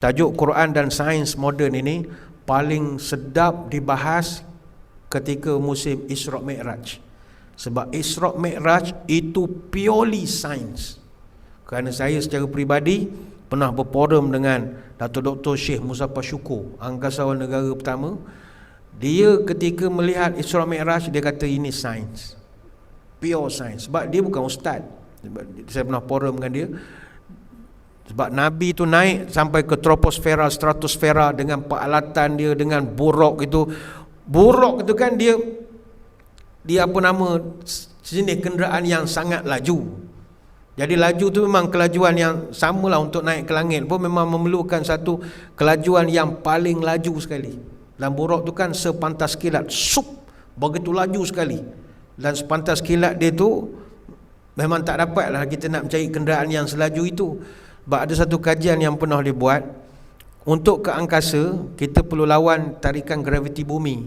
Tajuk Quran dan sains moden ini paling sedap dibahas ketika musim Isra' Mi'raj. Sebab Isra' Mi'raj itu purely sains. Kerana saya secara peribadi pernah berforum dengan Dato' Dr. Syekh Muzaffar Syukur, angkasawan negara pertama. Dia ketika melihat Isra' Mi'raj, dia kata ini sains. Pure sains. Sebab dia bukan ustaz. Saya pernah forum dengan dia sebab Nabi tu naik sampai ke troposfera, stratosfera dengan peralatan dia, dengan buruk itu. Buruk itu kan dia, dia apa nama, sejenis kenderaan yang sangat laju. Jadi laju tu memang kelajuan yang samalah untuk naik ke langit pun memang memerlukan satu kelajuan yang paling laju sekali. Dan buruk tu kan sepantas kilat, sup, begitu laju sekali. Dan sepantas kilat dia tu, memang tak dapatlah kita nak mencari kenderaan yang selaju itu. Sebab ada satu kajian yang pernah dibuat Untuk ke angkasa Kita perlu lawan tarikan graviti bumi.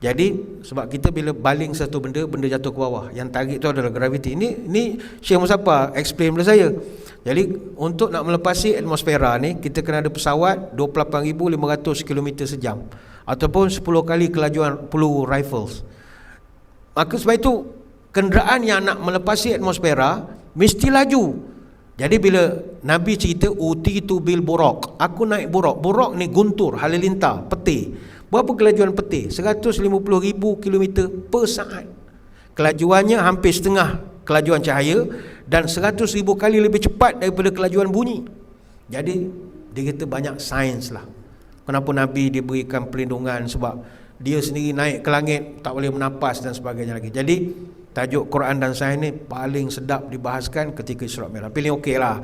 Jadi sebab kita bila baling satu benda Benda jatuh ke bawah. Yang tarik tu adalah graviti. Ini ini Syekh Musapa explain kepada saya. Jadi untuk nak melepasi atmosfera ni Kita kena ada pesawat 28,500 km sejam. Ataupun 10 kali kelajuan peluru rifles. Maka sebab itu Kenderaan yang nak melepasi atmosfera Mesti laju jadi bila Nabi cerita uti tu bil buraq, aku naik buraq. Buraq ni guntur, halilintar, peti. Berapa kelajuan peti? 150,000 km per saat. Kelajuannya hampir setengah kelajuan cahaya dan 100,000 kali lebih cepat daripada kelajuan bunyi. Jadi dia kata banyak sains lah. Kenapa Nabi diberikan perlindungan sebab dia sendiri naik ke langit tak boleh menapas dan sebagainya lagi. Jadi tajuk Quran dan sains ni paling sedap dibahaskan ketika Isra' Mi'raj. Pilih okey lah.